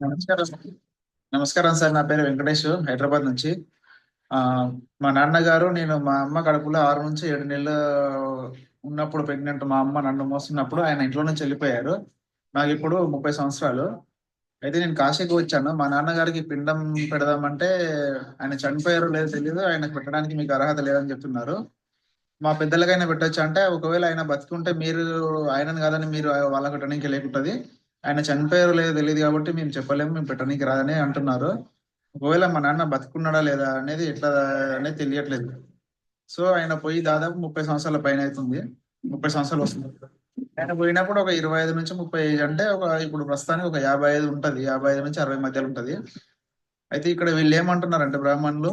నమస్కారం. నమస్కారం సార్ నా పేరు వెంకటేష్ హైదరాబాద్ నుంచి. మా నాన్నగారు నేను మా అమ్మ కడుపులో ఆరు నుంచి ఏడు నెలలు ఉన్నప్పుడు ప్రెగ్నెంట్. మా అమ్మ నన్ను మోస్తున్నప్పుడు ఆయన ఇంట్లో నుంచి వెళ్ళిపోయారు నాకు ఇప్పుడు ముప్పై సంవత్సరాలు. అయితే నేను కాశీకి వచ్చాను. మా నాన్నగారికి పిండం పెడదామంటే ఆయన చనిపోయారో లేదో తెలియదు ఆయనకు పెట్టడానికి మీకు అర్హత లేదని చెప్తున్నారు. మా పెద్దలకైనా పెట్టొచ్చు అంటే ఒకవేళ ఆయన బతికుంటే మీరు ఆయనను కాదని మీరు వాళ్ళకి పెట్టడానికి లేకుంటది. ఆయన చనిపోయారో లేదో తెలియదు కాబట్టి మేము చెప్పలేము మేము పెట్టడానికి రాదని అంటున్నారు. ఒకవేళ మా నాన్న బతుకున్నాడా లేదా అనేది ఎట్లా అనేది తెలియట్లేదు. సో ఆయన పోయి దాదాపు ముప్పై సంవత్సరాల పైన అవుతుంది. ముప్పై సంవత్సరాలు వస్తుంది. ఆయన పోయినప్పుడు ఒక ఇరవై ఐదు నుంచి ముప్పై ఐదు అంటే ఒక ఇప్పుడు ప్రస్తుతానికి ఒక యాభై ఐదు ఉంటది. యాభై ఐదు నుంచి అరవై మధ్యలో ఉంటది. అయితే ఇక్కడ వీళ్ళు ఏమంటున్నారంటే బ్రాహ్మణులు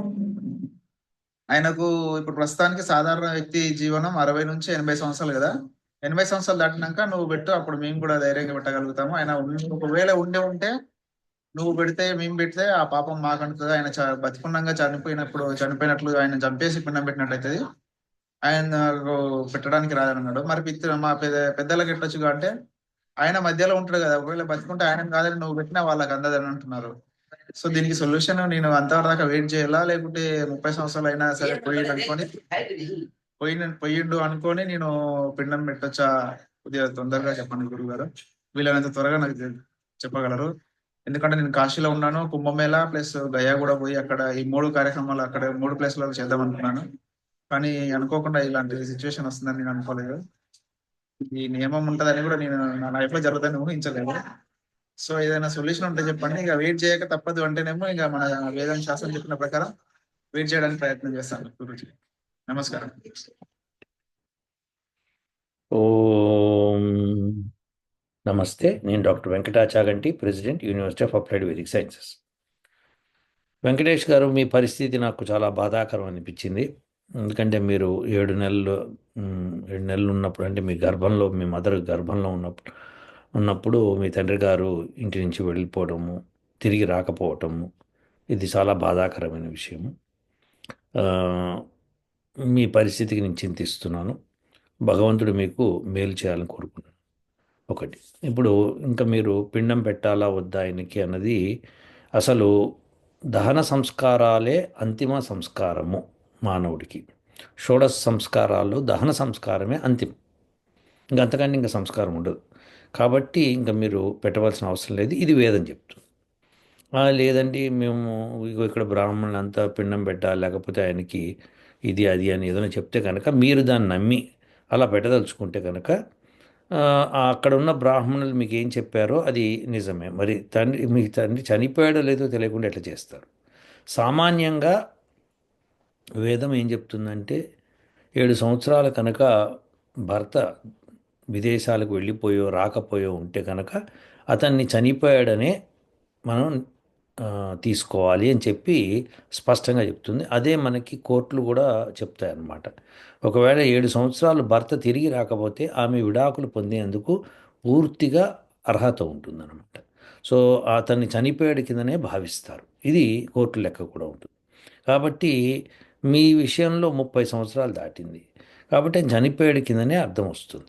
ఆయనకు ఇప్పుడు ప్రస్తుతానికి సాధారణ వ్యక్తి జీవనం అరవై నుంచి ఎనభై సంవత్సరాలు కదా. ఎనభై సంవత్సరాలు దాటినాక నువ్వు పెట్టు అప్పుడు మేము కూడా ధైర్యంగా పెట్టగలుగుతాము. ఆయన ఒకవేళ ఉండే ఉంటే నువ్వు పెడితే మేము పెడితే ఆ పాపం మాకంటుంది ఆయన చ- బతికున్నాగా చనిపోయినప్పుడు చనిపోయినట్లు ఆయన చంపేసి పిండం పెట్టినట్టయితది. ఆయన పెట్టడానికి రాదన్నాడు. మరి పిత్త మా పెద్ద పెద్దలకు ఎట్టొచ్చు అంటే ఆయన మధ్యలో ఉంటాడు కదా ఒకవేళ బతుకుంటే ఆయన కాదని నువ్వు పెట్టినా వాళ్ళకి అందదని అంటున్నారు. సో దీనికి సొల్యూషన్ నేను అంతవరదాకా వెయిట్ చేయాలా? లేకుంటే ముప్పై సంవత్సరాలు అయినా సరే పోయి అనుకొని పోయిన పోయిండు అనుకొని నేను పిండం పెట్టొచ్చా? కొద్దిగా తొందరగా చెప్పండి గురువు గారు వీళ్ళనంత త్వరగా నాకు చెప్పగలరు. ఎందుకంటే నేను కాశీలో ఉన్నాను కుంభమేళ ప్లస్ గయా కూడా పోయి అక్కడ ఈ మూడు కార్యక్రమాలు అక్కడ మూడు ప్లేస్లలో చేద్దాం అనుకున్నాను. కానీ అనుకోకుండా ఇలాంటి సిచ్యువేషన్ వస్తుందని నేను అనుకోలేదు. ఈ నియమం ఉంటదని కూడా నేను నా లైఫ్లో జరుగుతుందని ఊహించలేదు. సో ఏదైనా సొల్యూషన్ ఉంటే చెప్పండి. ఇక వెయిట్ చేయక తప్పదు అంటేనేమో ఇక మన వేదం శాస్త్రం చెప్పిన ప్రకారం వెయిట్ చేయడానికి ప్రయత్నం చేస్తాను గురుజీ. నమస్కారం. ఓం నమస్తే. నేను doctor Venkatachaganti president university of applied Vedic sciences. Venkatesh garu మీ పరిస్థితి నాకు చాలా బాధాకరం అనిపించింది. ఎందుకంటే మీరు ఏడు నెలలు ఏడు నెలలు ఉన్నప్పుడు అంటే మీ గర్భంలో మీ మదర్ గర్భంలో ఉన్నప్పుడు ఉన్నప్పుడు మీ తండ్రి గారు ఇంటి నుంచి వెళ్ళిపోవడము తిరిగి రాకపోవటము ఇది చాలా బాధాకరమైన విషయము. మీ పరిస్థితికి నేను చింతిస్తున్నాను. భగవంతుడు మీకు మేలు చేయాలని కోరుకున్నాను ఒకటి. ఇప్పుడు ఇంకా మీరు పిండం పెట్టాలా వద్దా ఆయనకి అన్నది అసలు దహన సంస్కారాలే అంతిమ సంస్కారము మానవుడికి. షోడశ సంస్కారాల్లో దహన సంస్కారమే అంతిమం. ఇంకా అంతకంటే ఇంకా సంస్కారం ఉండదు. కాబట్టి ఇంకా మీరు పెట్టవలసిన అవసరం లేదు. ఇది వేదం చెప్తుంది. లేదండి మేము ఇక్కడ బ్రాహ్మణులంతా పిండం పెట్టాలి లేకపోతే ఆయనకి ఇది అది అని ఏదైనా చెప్తే కనుక మీరు దాన్ని నమ్మి అలా పెట్టదలుచుకుంటే కనుక అక్కడ ఉన్న బ్రాహ్మణులు మీకు ఏం చెప్పారో అది నిజమే. మరి తండ్రి మీ తండ్రి చనిపోయాడో లేదో తెలియకుండా ఎట్లా చేస్తారు? సామాన్యంగా వేదం ఏం చెప్తుందంటే ఏడు సంవత్సరాల కనుక భర్త విదేశాలకు వెళ్ళిపోయో రాకపోయో ఉంటే కనుక అతన్ని చనిపోయాడనే మనం తీసుకోవాలి అని చెప్పి స్పష్టంగా చెప్తుంది. అదే మనకి కోర్టులు కూడా చెప్తాయన్నమాట. ఒకవేళ ఏడు సంవత్సరాలు భర్త తిరిగి రాకపోతే ఆమె విడాకులు పొందేందుకు పూర్తిగా అర్హత ఉంటుందన్నమాట. సో అతన్ని చనిపోయాడు కిందనే భావిస్తారు. ఇది కోర్టు లెక్క కూడా ఉంటుంది. కాబట్టి మీ విషయంలో ముప్పై సంవత్సరాలు దాటింది. కాబట్టి చనిపోయాడు కిందనే అర్థం వస్తుంది.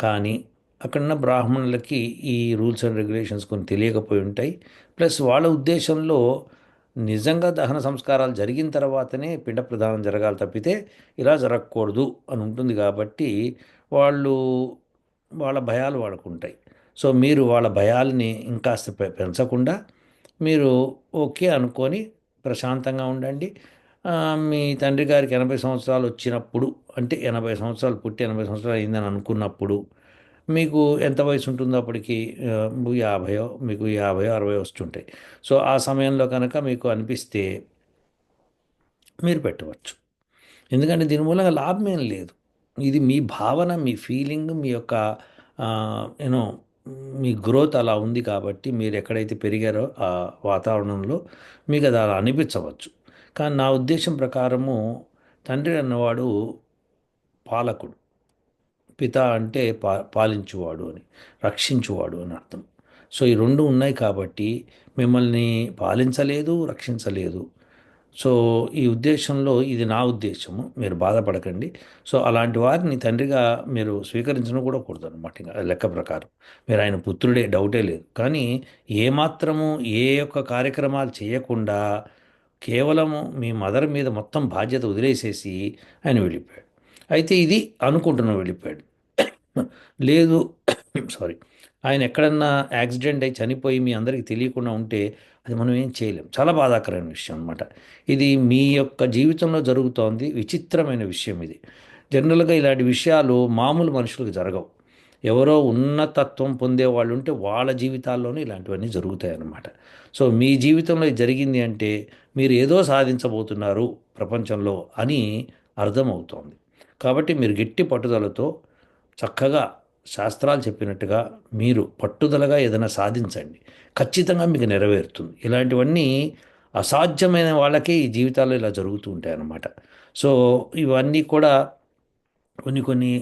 కానీ అక్కడున్న బ్రాహ్మణులకి ఈ రూల్స్ అండ్ రెగ్యులేషన్స్ కొన్ని తెలియకపోయి ఉంటాయి. ప్లస్ వాళ్ళ ఉద్దేశంలో నిజంగా దహన సంస్కారాలు జరిగిన తర్వాతనే పిండ ప్రదానం జరగాలి తప్పితే ఇలా జరగకూడదు అని ఉంటుంది కాబట్టి వాళ్ళు వాళ్ళ భయాలు వాళ్ళకు సో మీరు వాళ్ళ భయాల్ని ఇంకాస్త పె- పెంచకుండా మీరు ఓకే అనుకొని ప్రశాంతంగా ఉండండి. మీ తండ్రి గారికి ఎనభై సంవత్సరాలు వచ్చినప్పుడు అంటే ఎనభై సంవత్సరాలు పుట్టి ఎనభై సంవత్సరాలు అయిందని అనుకున్నప్పుడు మీకు ఎంత వయసు ఉంటుందో అప్పటికి యాభయో మీకు యాభై అరవై వస్తుంటాయి. సో ఆ సమయంలో కనుక మీకు అనిపిస్తే మీరు పెట్టవచ్చు. ఎందుకంటే దీని మూలంగా లాభం ఏం లేదు. ఇది మీ భావన మీ ఫీలింగ్ మీ యొక్క యూనో మీ గ్రోత్ అలా ఉంది కాబట్టి మీరు ఎక్కడైతే పెరిగారో ఆ వాతావరణంలో మీకు అది అలా అనిపించవచ్చు. కానీ నా ఉద్దేశం ప్రకారము తండ్రి అన్నవాడు పాలకుడు. పిత అంటే పా పాలించువాడు అని రక్షించువాడు అని అర్థం. సో ఈ రెండు ఉన్నాయి కాబట్టి మిమ్మల్ని పాలించలేదు రక్షించలేదు. సో ఈ ఉద్దేశంలో ఇది నా ఉద్దేశము మీరు బాధపడకండి. సో అలాంటి వారిని తండ్రిగా మీరు స్వీకరించడం కూడా కూడదు అనమాట ఇంకా లెక్క ప్రకారం. మీరు ఆయన పుత్రుడే డౌటే లేదు. కానీ ఏమాత్రము ఏ యొక్క కార్యక్రమాలు చేయకుండా కేవలము మీ మదర్ మీద మొత్తం బాధ్యత వదిలేసేసి ఆయన వెళ్ళిపోయాడు. అయితే ఇది అనుకుంటున్నాం వెళ్ళిపోయాడు. లేదు సారీ. ఆయన ఎక్కడన్నా యాక్సిడెంట్ అయి చనిపోయి మీ అందరికీ తెలియకుండా ఉంటే అది మనం ఏం చేయలేం. చాలా బాధాకరమైన విషయం అనమాట ఇది మీ యొక్క జీవితంలో జరుగుతోంది విచిత్రమైన విషయం ఇది. జనరల్గా ఇలాంటి విషయాలు మామూలు మనుషులకు జరగవు. ఎవరో ఉన్నతత్వం పొందే వాళ్ళు ఉంటే వాళ్ళ జీవితాల్లోనే ఇలాంటివన్నీ జరుగుతాయి అన్నమాట. సో మీ జీవితంలో ఇది జరిగింది అంటే మీరు ఏదో సాధించబోతున్నారు ప్రపంచంలో అని అర్థమవుతోంది. కాబట్టి మీరు గట్టి పట్టుదలతో చక్కగా శాస్త్రాలు చెప్పినట్టుగా మీరు పట్టుదలగా ఏదైనా సాధించండి. ఖచ్చితంగా మీకు నెరవేరుతుంది. ఇలాంటివన్నీ అసాధ్యమైన వాళ్ళకే ఈ జీవితాల్లో ఇలా జరుగుతూ ఉంటాయి అన్నమాట. సో ఇవన్నీ కూడా కొన్ని కొన్ని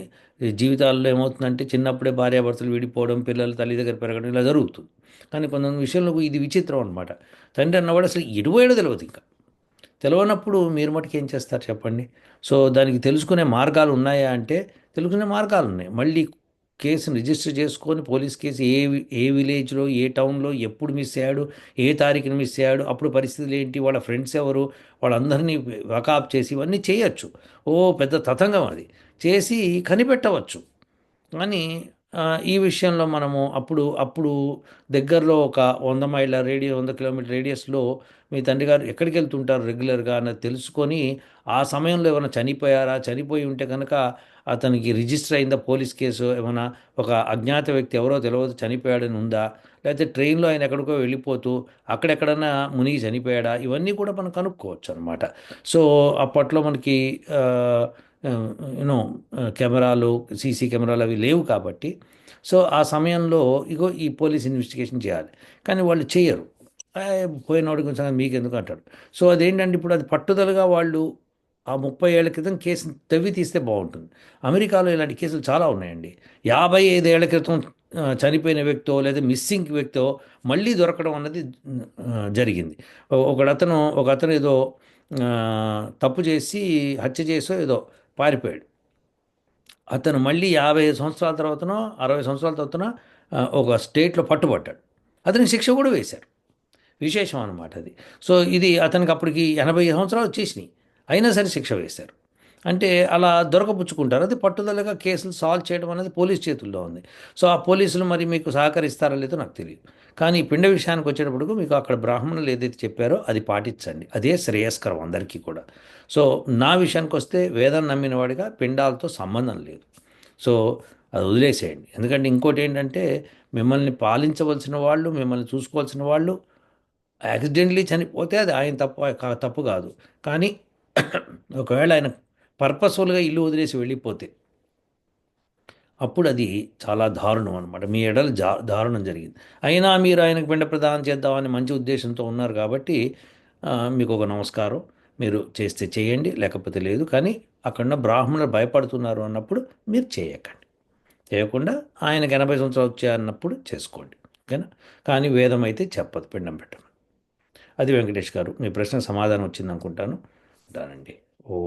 జీవితాల్లో ఏమవుతుందంటే చిన్నప్పుడే భార్యాభర్తలు విడిపోవడం పిల్లలు తల్లి దగ్గర పెరగడం ఇలా జరుగుతుంది. కానీ కొంతమంది విషయంలో ఇది విచిత్రం అనమాట తండ్రి అన్నవాడు అసలు ఇరువేడు తెలియదు ఇంకా. తెలవనప్పుడు మీరు మటుకు ఏం చేస్తారు చెప్పండి? సో దానికి తెలుసుకునే మార్గాలు ఉన్నాయా అంటే తెలుసుకునే మార్గాలు ఉన్నాయి. మళ్ళీ కేసుని రిజిస్టర్ చేసుకొని పోలీస్ కేసు ఏ వి- ఏ విలేజ్లో ఏ టౌన్లో ఎప్పుడు మిస్ అయ్యాడు ఏ తారీఖున మిస్ అయ్యాడు అప్పుడు పరిస్థితులు ఏంటి వాళ్ళ ఫ్రెండ్స్ ఎవరు వాళ్ళందరినీ వకాప్ చేసి ఇవన్నీ చేయొచ్చు. ఓ పెద్ద తతంగం అది. చేసి కనిపెట్టవచ్చు. కానీ ఈ విషయంలో మనము అప్పుడు అప్పుడు దగ్గరలో ఒక వంద మైళ్ళ రేడియో వంద కిలోమీటర్ రేడియస్లో మీ తండ్రి గారు ఎక్కడికి వెళ్తుంటారు రెగ్యులర్గా అన్నది తెలుసుకొని ఆ సమయంలో ఏమైనా చనిపోయారా? చనిపోయి ఉంటే కనుక అతనికి రిజిస్టర్ అయిందా? పోలీస్ కేసు ఏమైనా ఒక అజ్ఞాత వ్యక్తి ఎవరో తెలియదు చనిపోయాడని ఉందా? లేకపోతే ట్రైన్లో ఆయన ఎక్కడికో వెళ్ళిపోతూ అక్కడెక్కడన్నా మునిగి చనిపోయాడా? ఇవన్నీ కూడా మనం కనుక్కోవచ్చు అనమాట సో అప్పట్లో మనకి యూనో కెమెరాలు సీసీ కెమెరాలు అవి లేవు కాబట్టి. సో ఆ సమయంలో ఇగో ఈ పోలీస్ ఇన్వెస్టిగేషన్ చేయాలి. కానీ వాళ్ళు చేయరు "ఏ, పోయినోడి గురించి మీకు ఎందుకు అంటాడు. సో అదేంటంటే ఇప్పుడు అది పట్టుదలగా వాళ్ళు ఆ ముప్పై ఏళ్ళ క్రితం కేసుని తవ్వి తీస్తే బాగుంటుంది. అమెరికాలో ఇలాంటి కేసులు చాలా ఉన్నాయండి. యాభై ఐదేళ్ళ క్రితం చనిపోయిన వ్యక్తో లేదా మిస్సింగ్ వ్యక్తో మళ్ళీ దొరకడం అన్నది జరిగింది. ఒకడతను ఒక అతను ఏదో తప్పు చేసి హత్య చేసో ఏదో పారిపోయాడు. అతను మళ్ళీ యాభై సంవత్సరాల తర్వాతనో అరవై సంవత్సరాల తర్వాతనో ఒక స్టేట్లో పట్టుబడ్డాడు. అతనికి శిక్ష కూడా వేశారు. విశేషం అన్నమాట అది. సో ఇది అతనికి అప్పటికి ఎనభై సంవత్సరాలు వచ్చేసినాయి. అయినా సరే శిక్ష వేశారు. అంటే అలా దొరకపుచ్చుకుంటారు. అది పట్టుదలగా కేసులు సాల్వ్ చేయడం అనేది పోలీస్ చేతుల్లో ఉంది. సో ఆ పోలీసులు మరి మీకు సహకరిస్తారో లేదో నాకు తెలియదు. కానీ పిండ విషయానికి వచ్చేటప్పుడు మీకు అక్కడ బ్రాహ్మణులు ఏదైతే చెప్పారో అది పాటించండి. అదే శ్రేయస్కరం అందరికీ కూడా. సో నా విషయానికి వస్తే వేదం నమ్మిన వాడిగా పిండాలతో సంబంధం లేదు. సో అది వదిలేసేయండి. ఎందుకంటే ఇంకోటి ఏంటంటే మిమ్మల్ని పాలించవలసిన వాళ్ళు మిమ్మల్ని చూసుకోవాల్సిన వాళ్ళు యాక్సిడెంట్లీ చనిపోతే అది ఆయన తప్పు తప్పు కాదు. కానీ ఒకవేళ ఆయన పర్పస్ఫుల్గా ఇల్లు వదిలేసి వెళ్ళిపోతే అప్పుడు అది చాలా దారుణం అనమాట మీ ఎడల జా దారుణం జరిగింది. అయినా మీరు ఆయనకు పిండ ప్రదానం చేద్దామని మంచి ఉద్దేశంతో ఉన్నారు కాబట్టి మీకు ఒక నమస్కారం. మీరు చేస్తే చేయండి లేకపోతే లేదు. కానీ అక్కడ బ్రాహ్మణులు భయపడుతున్నారు అన్నప్పుడు మీరు చేయకండి. చేయకుండా ఆయనకు ఎనభై సంవత్సరాలు వచ్చాయి అన్నప్పుడు చేసుకోండి. ఓకేనా? కానీ వేదం అయితే చెప్పదు పిండం పెట్టం అది వెంకటేష్ గారు మీ ప్రశ్న సమాధానం వచ్చింది అనుకుంటాను ఓ